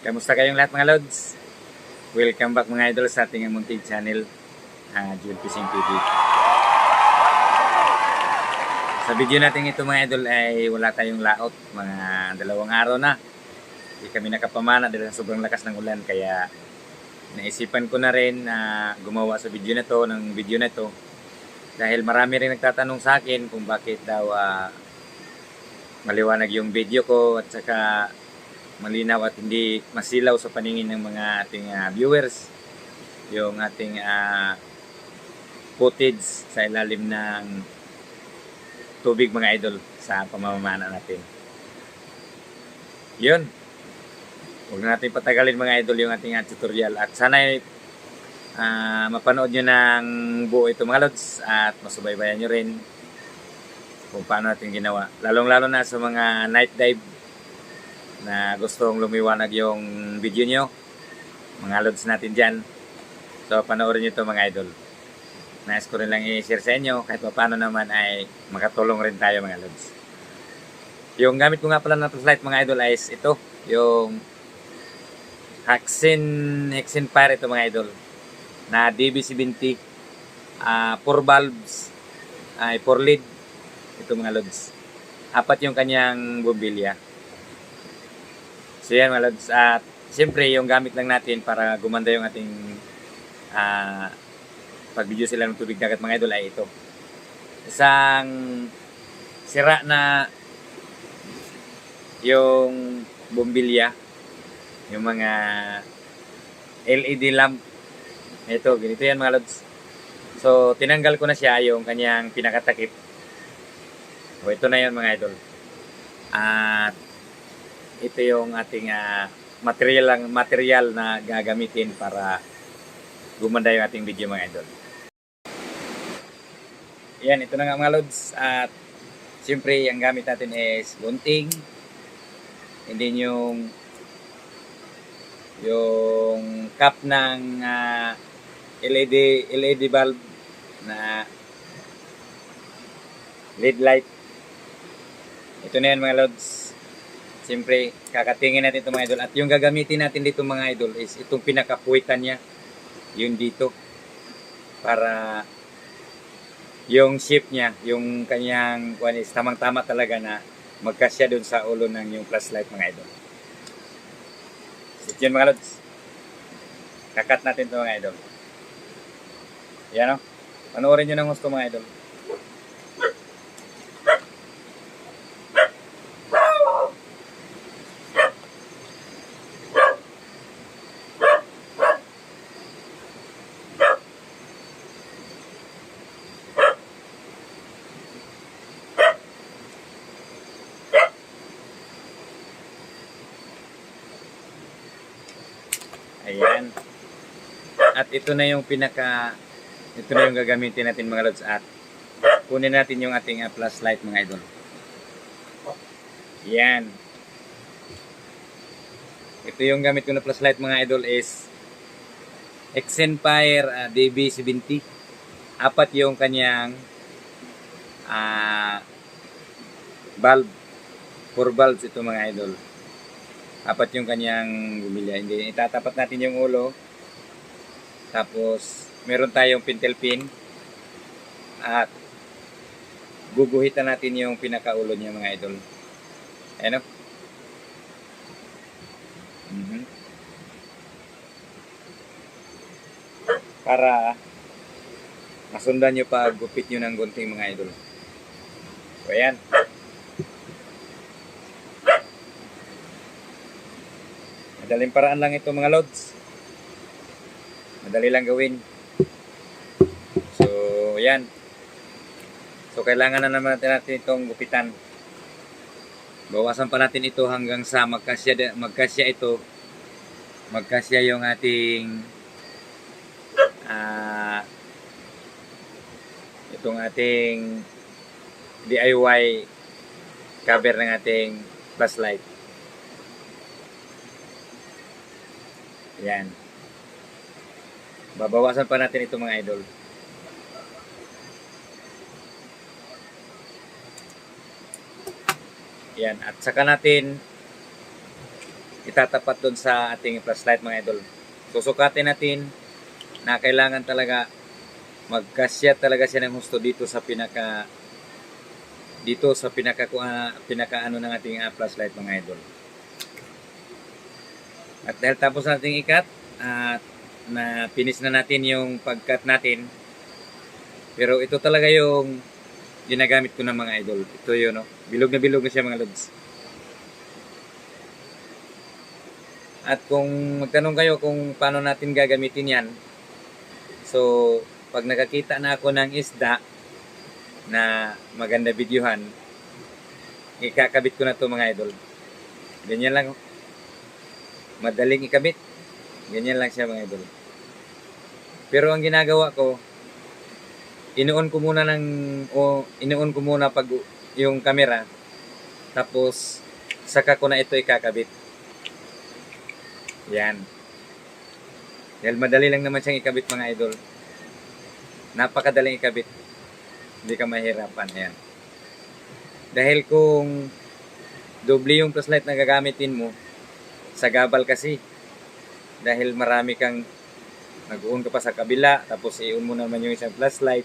Kamusta kayong lahat mga Lods? Welcome back mga idol sa ating munting channel, uh, Jewel Fishing TV. Sa video natin ito mga idol ay wala tayong laot, mga dalawang araw na. Hindi kami nakapamana dahil sobrang lakas ng ulan kaya naisipan ko na rin na gumawa sa video na to, ng video na to. Dahil marami rin nagtatanong sa akin kung bakit daw ah, maliwanag yung video ko at saka malinaw at hindi masilaw sa paningin ng mga ating ah, viewers yung ating ah, footage sa ilalim ng tubig mga idol sa pamamana natin. Yun. Huwag na natin patagalin mga idol yung ating ah, tutorial at sana ah, mapanood nyo ng buo ito mga lods at masubaybayan nyo rin kung paano natin ginawa. Lalong-lalo na sa mga night dive na gustong lumiwanag yung video nyo. Mga lods natin dyan. So, panoorin nyo ito mga idol. Nais ko rin lang i-share sa inyo kahit pa paano naman ay makatulong rin tayo mga lods. Yung gamit ko nga pala na flashlight mga idol ay ito. Yung Haxin, Hexin Fire ito mga idol. Na DB70 ah 4 bulbs ay 4 lead ito mga lods. Apat yung kanyang bumbilya. So yan mga lods. At siyempre yung gamit lang natin para gumanda yung ating ah pag-video sila ng tubig dagat mga idol ay ito. Isang sira na yung bumbilya, yung mga LED lamp. Ito, ganito yan mga lods. So, tinanggal ko na siya yung kanyang pinakatakip. O, ito na yun mga idol. At ito yung ating ah, material lang material na gagamitin para gumanda yung ating video mga idol. Yan, ito na nga mga lods. At siyempre, ang gamit natin is gunting. Hindi yung yung cap ng ah, LED LED bulb na LED light. Ito na yan mga lods. Siyempre, kakatingin natin ito mga idol. At yung gagamitin natin dito mga idol is itong pinakapuwitan niya. Yun dito. Para yung shape niya, yung kanyang kuwan is tamang-tama talaga na magkasya dun sa ulo ng yung flashlight mga idol. So, yun mga lods. Kakat natin ito mga idol. Yan o. Panoorin nyo ng gusto mga idol. Ayan. At ito na yung pinaka ito na yung gagamitin natin mga lods at kunin natin yung ating uh, flashlight mga idol. Yan. Ito yung gamit ko na flashlight mga idol is Exenfire uh, DB70. Apat yung kanyang ah bulb. Four bulbs ito mga idol. Apat yung kanyang bumilya. Hindi, itatapat natin yung ulo. Tapos, meron tayong pintel pin. At, guguhitan natin yung pinakaulo niya mga idol. Ayan o. Mhm. Para masundan nyo pag gupit nyo ng gunting mga idol. So, ayan. Madaling paraan lang ito mga lods. Madali lang gawin. So, yan. So, kailangan na naman natin, itong gupitan. Bawasan pa natin ito hanggang sa magkasya, magkasya ito. Magkasya yung ating ah itong ating DIY cover ng ating flashlight. Yan. Babawasan pa natin ito mga idol. Yan. At saka natin itatapat doon sa ating flashlight mga idol. Susukatin natin na kailangan talaga magkasya talaga siya ng husto dito sa pinaka dito sa pinaka uh, pinaka ano ng ating uh, flashlight mga idol. At dahil tapos nating ikat at na finish na natin yung pagkat natin pero ito talaga yung ginagamit ko ng mga idol. Ito yun, no? Bilog na bilog na siya mga lods. At kung magtanong kayo kung paano natin gagamitin yan, so, pag nakakita na ako ng isda na maganda videohan, ikakabit ko na to mga idol. Ganyan lang. Madaling ikabit. Ganyan lang siya mga idol. Pero ang ginagawa ko, inuon ko muna ng o inuon ko muna pag yung camera. Tapos saka ko na ito ikakabit. Yan. Dahil madali lang naman siyang ikabit mga idol. Napakadaling ikabit. Hindi ka mahirapan yan dahil kung doble yung flashlight na gagamitin mo sa gabal kasi dahil marami kang nag-on ka pa sa kabila tapos i-on mo naman yung isang flashlight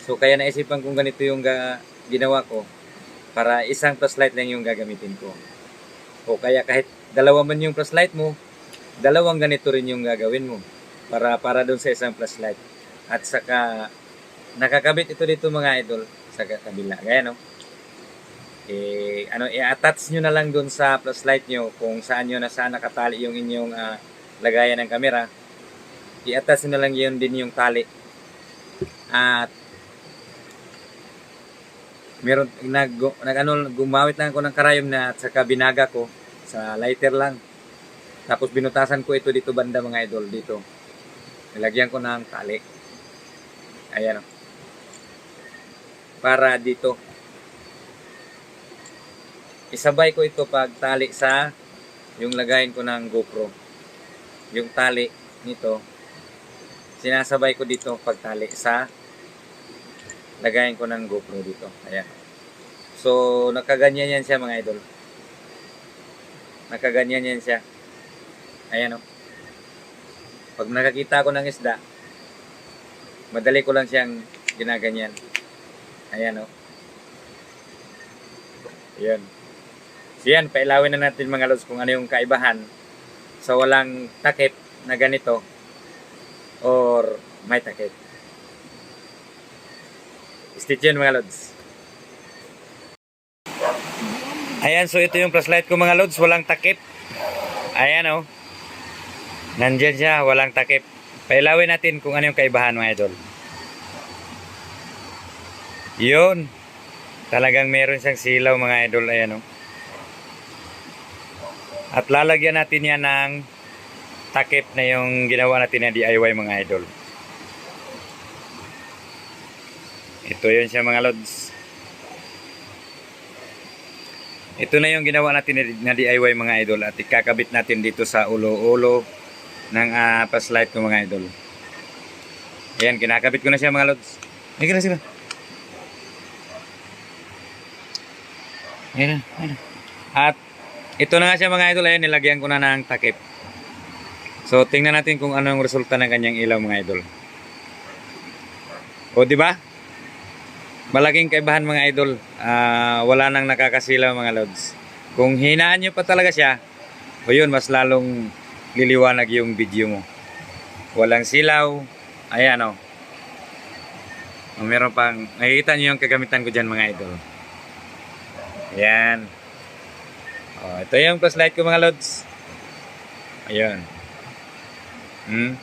So kaya naisipan kong ganito yung ga- ginawa ko para isang flashlight lang yung gagamitin ko. O kaya kahit dalawa man yung flashlight mo, dalawang ganito rin yung gagawin mo para para doon sa isang flashlight. At saka nakakabit ito dito mga idol sa kabila. Gaya no. Eh, ano, i-attach nyo na lang doon sa flashlight nyo kung saan nyo na saan nakatali yung inyong ah, lagayan ng camera. I-attach na lang yun din yung tali. At meron nag, nag ano, gumawit lang ako ng karayom na at saka binaga ko sa lighter lang. Tapos binutasan ko ito dito banda mga idol dito. Nilagyan ko ng tali. Ayan o. Para dito. Isabay ko ito pag tali sa yung lagayin ko ng GoPro. Yung tali nito sinasabay ko dito pag tali sa lagayin ko ng GoPro dito. Ayan. So, nakaganyan yan siya mga idol. Nakaganyan yan siya. Ayan o. Pag nakakita ko ng isda, madali ko lang siyang ginaganyan. Ayan o. Ayan. So yan, pailawin na natin mga lods kung ano yung kaibahan sa walang takip na ganito or may takip. Stay tuned mga lods. Ayan, so ito yung flashlight ko mga lods, walang takip. Ayan oh. Nandyan siya, walang takip. Pailawin natin kung ano yung kaibahan mga idol. Yun. Talagang meron siyang silaw mga idol. Ayan oh. At lalagyan natin yan ng takip na yung ginawa natin na DIY mga idol. Ito yun siya mga lods. Ito na yung ginawa natin na DIY mga idol at ikakabit natin dito sa ulo-ulo ng uh, flashlight ko mga idol. Ayan, kinakabit ko na siya mga lods. Ayan na sila. Ayan ayan. Ito na nga siya mga idol, ayan, nilagyan ko na ng takip. So, tingnan natin kung ano yung resulta ng kanyang ilaw mga idol. O, di ba? Malaking kaibahan mga idol. Ah, wala nang nakakasilaw mga lods. Kung hinaan nyo pa talaga siya, o yun, mas lalong liliwanag yung video mo. Walang silaw. Ayan o. O, meron pang, nakikita nyo yung kagamitan ko dyan mga idol. Ayan. O, ito yung flashlight ko mga lods. Ayun. Hmm.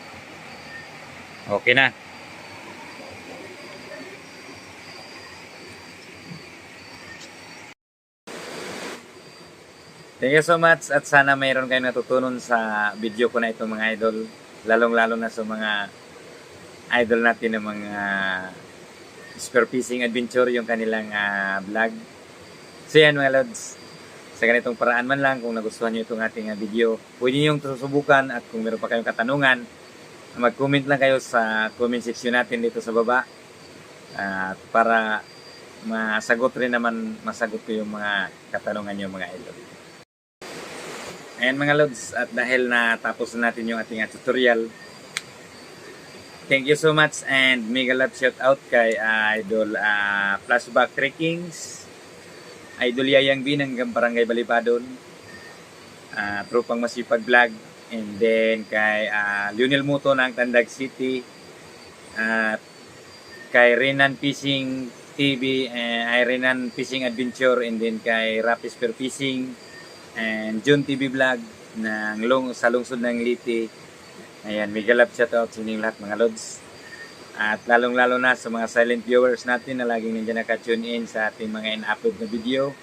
Okay na. Thank you so much at sana mayroon kayong natutunan sa video ko na ito mga idol. Lalong-lalo na sa mga idol natin ng mga spear fishing adventure yung kanilang uh, vlog. So yan mga lods. Sa ganitong paraan man lang kung nagustuhan nyo itong ating uh, video, pwede nyo susubukan at kung meron pa kayong katanungan, mag-comment lang kayo sa comment section natin dito sa baba. At para masagot rin naman, masagot ko yung mga katanungan nyo mga idol. Ayan mga lods, at dahil na tapos na natin yung ating ah, tutorial, thank you so much and mega love shout out kay ah, Idol ah, Flashback Trekkings, Idol Yayang B ng Barangay Balibadon, ah, Tropang Masipag Vlog, and then kay ah, Lionel Muto ng Tandag City, at kay Renan Fishing TV, eh, ay Renan Fishing Adventure, and then kay Rapis Per Fishing, and June TV Vlog ng long, sa lungsod ng Liti. Ayan, mega love shoutout sa inyong lahat mga lods. At lalong-lalo na sa mga silent viewers natin na laging nandiyan naka-tune in sa ating mga in-upload na video.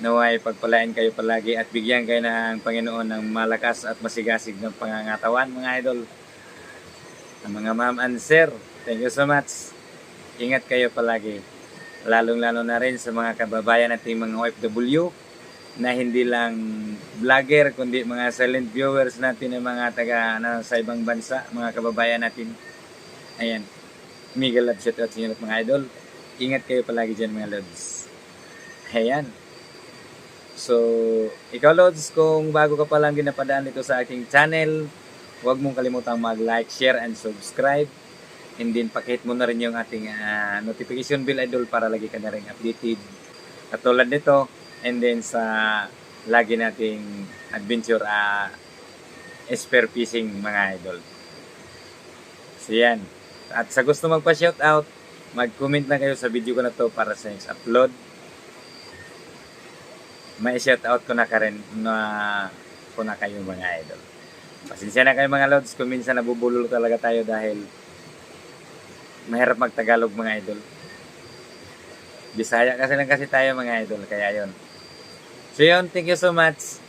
Naway pagpalain kayo palagi at bigyan kayo ng Panginoon ng malakas at masigasig ng pangangatawan mga idol. Ang mga ma'am and sir, thank you so much. Ingat kayo palagi. Lalong-lalo na rin sa mga kababayan nating mga OFW na hindi lang vlogger kundi mga silent viewers natin ng mga taga na sa ibang bansa, mga kababayan natin. Ayan. Mega love shout out sa mga idol. Ingat kayo palagi dyan mga lods. Ayan. So, ikaw lods, kung bago ka pa lang ginapadaan dito sa aking channel, huwag mong kalimutang mag-like, share, and subscribe. And then, pakihit mo na rin yung ating ah, notification bell idol para lagi ka na rin updated. Katulad nito, and then sa lagi nating adventure uh, spear fishing mga idol. So yan. At sa gusto magpa-shoutout, mag-comment na kayo sa video ko na to para sa next upload. May shoutout ko na ka rin na ko na kayo mga idol. Pasensya na kayo mga lods kung minsan nabubulol talaga tayo dahil mahirap magtagalog mga idol. Bisaya kasi lang kasi tayo mga idol, kaya yon. So yun, thank you so much.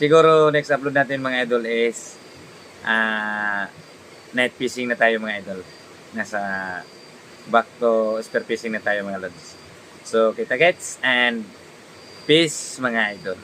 Siguro next upload natin mga idol is ah night fishing na tayo mga idol. Nasa back to spear fishing na tayo mga lods. So kita gets and peace mga idol.